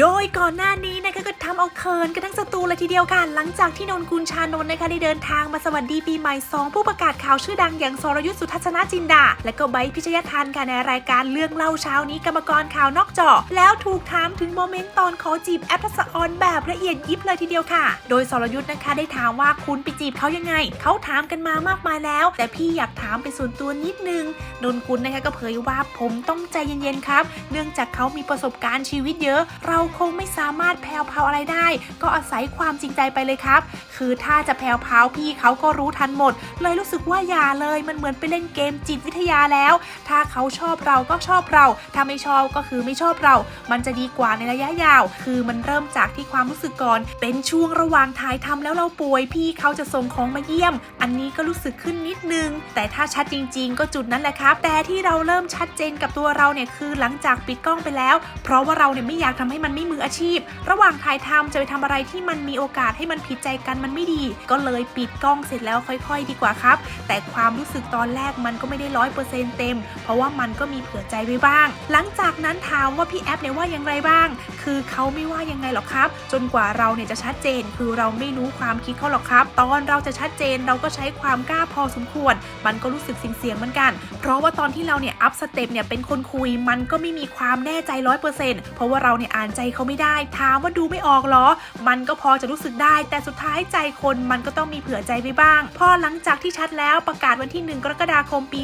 โดยก่อนหน้านี้นะคะก็ทำเอาเขินกันทั้งสตูเลยทีเดียวค่ะ หลังจากที่นนกุลชานนท์นะคะได้เดินทางมาสวัสดีปีใหม่สองผู้ประกาศข่าวชื่อดังอย่างสรยุทธสุทัศนจินดา และก็ไบพิชยทันค่ะในรายการเรื่องเล่าเช้านี้กรรมกรข่าวนอกจอ แล้วถูกถามถึงโมเมนต์ตอนขอจีบแอปทัศออนแบบละเอียดยิบเลยทีเดียวค่ะ โดยสรยุทธ์นะคะได้ถามว่าคุณไปจีบเขายังไง เขาถามกันมามากมายแล้ว แต่พี่อยากถามเป็นส่วนตัวนิดนึงนนกุลนะคะก็เผยว่าผมต้องใจเย็นๆครับ เนื่องจากเขามีประสบการณ์ชีวิตเยอะ เราคงไม่สามารถแพรวพราอะไรได้ ก็อาศัยความจริงใจไปเลยครับ คือถ้าจะแพรวพราพี่เขาก็รู้ทันหมด เลยรู้สึกว่าอย่าเลยมันเหมือนไปเล่นเกมจิตวิทยาแล้ว ถ้าเขาชอบเราก็ชอบเรา ถ้าไม่ชอบก็คือไม่ชอบเรา มันจะดีกว่าในระยะยาว คือมันเริ่มจากที่ความรู้สึกก่อน เป็นช่วงระหว่างถ่ายทำแล้วเราป่วยพี่เขาจะส่งของมาเยี่ยม อันนี้ก็รู้สึกขึ้นนิดนึง แต่ถ้าชัดจริง ๆ ก็จุดนั้นแหละครับ แต่ที่เราเริ่มชัดเจนกับตัวเราเนี่ยคือหลังจากปิดกล้องไปแล้ว เพราะว่าเราเนี่ยไม่อยากทำให้มันไม่มืออาชีพ ระหว่างถ่ายทำจะไปทำอะไรที่มันมีโอกาสให้มันผิดใจกันมันไม่ดี ก็เลยปิดกล้องเสร็จแล้วค่อย ๆ ดีกว่าครับ แต่ความรู้สึกตอนแรกมันก็ไม่ได้ร้อยเปอร์เซ็นต์เต็ม เพราะว่ามันก็มีเผื่อใจไว้บ้าง หลังจากนั้นถามว่าพี่แอปเนี่ยว่าอย่างไรบ้าง คือเขาไม่ว่ายังไงหรอกครับ จนกว่าเราเนี่ยจะชัดเจน คือเราไม่รู้ความคิดเขาหรอกครับ ตอนเราจะชัดเจนเราก็ใช้ความกล้าพอสมควร มันก็รู้สึกเสียงๆเหมือนกัน เพราะว่าตอนที่เราเนี่ยอัพสเต็ปเนี่ยเป็นคนคุยมันก็ไม่มีความแน่ใจร้อยเปอร์เซ็นต์เพราะว่าเราเนี่ยอ่านใจเขาไม่ได้ ถามว่าดูไม่ออกหรอ มันก็พอจะรู้สึกได้ แต่สุดท้ายใจคนมันก็ต้องมีเผื่อใจไว้บ้าง พอหลังจากที่ชัดแล้วประกาศวันที่ 1 กรกฎาคมปี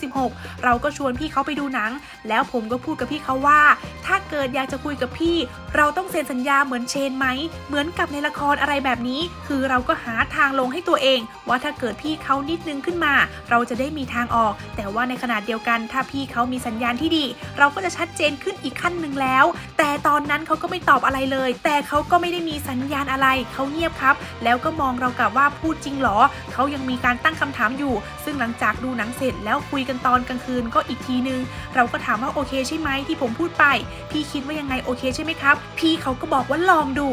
2516 เราก็ชวนพี่เขาไปดูหนัง แล้วผมก็พูดกับพี่เขาว่า ถ้าเกิดอยากจะคุยกับพี่ เราต้องเซ็นสัญญาเหมือนเชนไหม เหมือนกับในละครอะไรแบบนี้ คือเราก็หาทางลงให้ตัวเอง ว่าถ้าเกิดพี่เขานิดนึงขึ้นมา เราจะได้มีทางออก แต่ว่าในขณะเดียวกัน ถ้าพี่เขามีสัญญาณที่ดี เราก็จะชัดเจนขึ้นอีกขั้นหนึ่งแล้ว แต่ตอนนั้นเขาก็ไม่ตอบอะไรเลย แต่เขาก็ไม่ได้มีสัญญาณอะไร เขาเงียบครับ แล้วก็มองเรากลับว่าพูดจริงหรอ เขายังมีการตั้งคำถามอยู่ ซึ่งหลังจากดูหนังเสร็จแล้วคุยกันตอนกลางคืนก็อีกทีนึง เราก็ถามว่าโอเคใช่ไหมที่ผมพูดไป พี่คิดว่ายังไงโอเคใช่ไหมครับ พี่เขาก็บอกว่าลองดู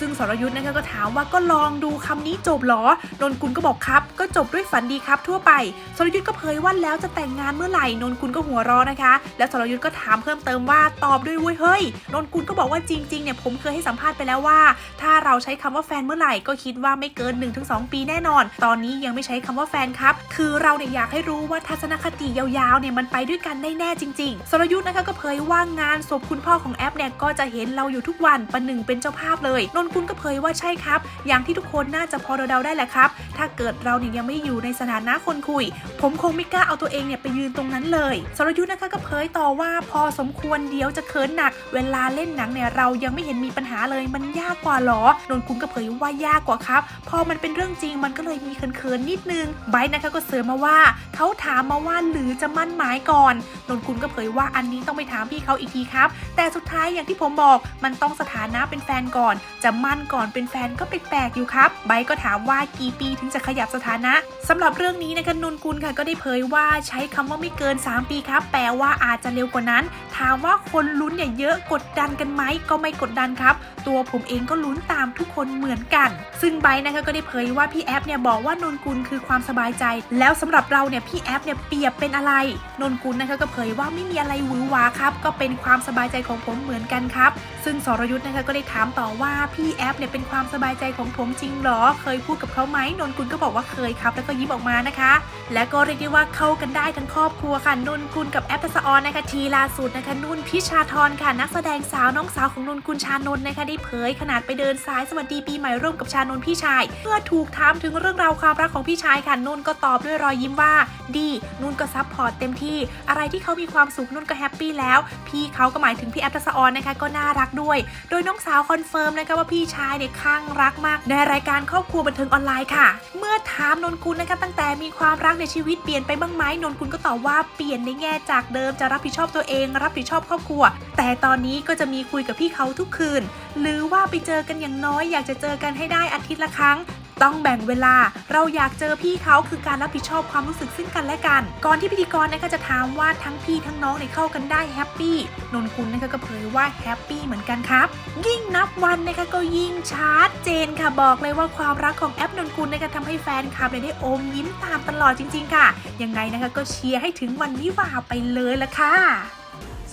ซึ่งสรยุทธ์นะคะก็ถามว่าก็ลองดูคำนี้จบหรอนนกุลก็บอกครับ ก็จบด้วยฝันดีครับทั่วไปสรยุทธ์ก็เผยว่าแล้วจะแต่งงานเมื่อไหร่นนกุลก็หัวเร้อนะคะ แล้วสรยุทธ์ก็ถามเพิ่มเติมว่าตอบด้วยเว้ยเฮ้ยนนกุลก็บอกว่าจริงๆเนี่ยผมเคยให้สัมภาษณ์ไปแล้วว่า ถ้าเราใช้คำว่าแฟนเมื่อไหร่ก็คิดว่าไม่เกิน 1-2 ปีแน่นอน ตอนนี้ยังไม่ใช้คำว่าแฟนครับ คือเราเนี่ยอยากให้รู้ว่าทัศนคติยาวๆเนี่ยมันไปด้วยกันได้แน่จริง ๆ สรยุทธ์นะคะก็เผยว่างานศพคุณพ่อของแอปเนี่ยก็จะเห็นเราอยู่ทุกวันประหนึ่งเป็นเจ้าภาพเลยนนกุลก็เผยว่าใช่ครับ อย่างที่ทุกคนน่าจะพอเดาได้แหละครับ ถ้าเกิดเราเนี่ยยังไม่อยู่ในสถานะคนคุย ผมคงไม่กล้าเอาตัวเองเนี่ยไปยืนตรงนั้นเลย สรยุทธ์นะคะก็เผยต่อว่าพอสมควรเดี๋ยวจะเขินหนัก เวลาเล่นหนังเนี่ยเรายังไม่เห็นมีปัญหาเลยมันยากกว่าหรอนนกุลก็เผยว่ายากกว่าครับ พอมันเป็นเรื่องจริงมันก็เลยมีเขินๆนิดนึงไบร์นะคะก็เสริมมาว่าเขาถามมาว่าหรือจะมั่นหมายก่อนนนกุลก็เผยว่าอันนี้ต้องไปถามพี่เขาอีกทีครับ แต่สุดท้ายอย่างที่ผมบอกมันต้องสถานะเป็นแฟนก่อนจะมั่นก่อนเป็นแฟนก็แปลกๆอยู่ครับไบก็ถามว่ากี่ปีถึงจะขยับสถานะสำหรับเรื่องนี้นะคะนนกุลค่ะก็ได้เผยว่าใช้คำว่าไม่เกิน 3 ปีครับแปลว่าอาจจะเร็วกว่านั้น ถามว่าคนลุ้นเนี่ยเยอะกดดันกันไหมก็ไม่กดดันครับ ตัวผมเองก็ลุ้นตามทุกคนเหมือนกัน ซึ่งไบนะคะก็ได้เผยว่าพี่แอฟเนี่ยบอกว่านนกุลคือความสบายใจ แล้วสำหรับเราเนี่ยพี่แอฟเนี่ยเปรียบเป็นอะไร นนกุลนะคะก็เผยว่าไม่มีอะไรหวือหวาครับก็เป็นความสบายใจของผมเหมือนกันครับ ซึ่งสรยุทธ์นะคะก็ได้ถามต่อว่าพี่แอฟเนี่ยเป็นความสบายใจของผมจริงหรอ เคยพูดกับเขาไหมนนกุลก็บอกว่าเคยครับ แล้วก็ยิ้มออกมานะคะ และก็เรียกได้ว่าเข้ากันได้ทั้งครอบครัวค่ะนนกุลกับแอปทัศออนนะคะทีล่าสุดนะคะนุ่นพิชาธรค่ะนักแสดงสาวน้องสาวของนนกุลชานนท์นะคะได้เผยขนาดไปเดินสายสวัสดีปีใหม่ร่วมกับชานนท์พี่ชายเมื่อถูกถามถึงเรื่องราวความรักของพี่ชายค่ะนุ่นก็ตอบด้วยรอยยิ้มว่า ดีนุ่นก็ซัพพอร์ตเต็มที่ อะไรที่เขามีความสุขนุ่นก็แฮปปี้แล้ว พี่เขาก็หมายถึงพี่แอปทัศออนนะคะก็น่ารักด้วย โดยน้องสาวคอนเฟิร์มนะคะว่าพี่ชายเนี่ยข้างรักมาก ในรายการครอบครัวบันเทิงออนไลน์ค่ะ เมื่อถามนนกุลนะคะตั้งแต่มีความรักในชีวิตเปลี่ยนไปบ้างไหมนนกุลก็ตอบว่าเปลี่ยนในแง่จากเดิมจะรับผิดชอบตัวเอง รับผิดชอบครอบครัว แต่ตอนนี้ก็จะมีคุยกับพี่เขาทุกคืน หรือว่าไปเจอกันอย่างน้อยอยากจะเจอกันให้ได้อาทิตย์ละครั้ง ต้องแบ่งเวลา เราอยากเจอพี่เขาคือการรับผิดชอบความรู้สึกซึ่งกันและกัน ก่อนที่พิธีกรนะคะจะถามว่าทั้งพี่ทั้งน้องเนี่ยเข้ากันได้แฮปปี้นนกุลนะคะก็เผยว่าแฮปปี้เหมือนกันครับ ยิ่งนับวันนะคะก็ยิ่งชัดเจนค่ะบอกเลยว่าความรักของแอปนนกุลนะคะทำให้แฟนคลับเนี่ยได้อมยิ้มตามตลอดจริง ๆ ค่ะ ยังไงนะคะก็เชียร์ให้ถึงวันวิวาไปเลยละค่ะ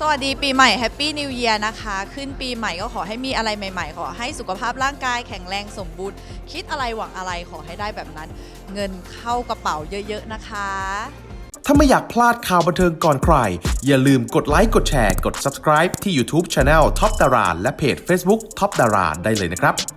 สวัสดีปีใหม่แฮปปี้นิว e ย r นะคะ ขึ้นปีใหม่ก็ขอให้มีอะไรใหม่ ๆ ขอให้สุขภาพร่างกายแข็งแรงสมบูรณ์ คิดอะไรหวังอะไรขอให้ได้แบบนั้น เงินเข้ากระเป๋าเยอะ ๆ นะคะ ถ้าไม่อยากพลาดข่าวบันเทิงก่อนใคร อย่าลืมกดไลค์กดแชร์กด subscribe ที่ YouTube Channel Top Dara และเพจ Facebook Top Dara ได้เลยนะครับ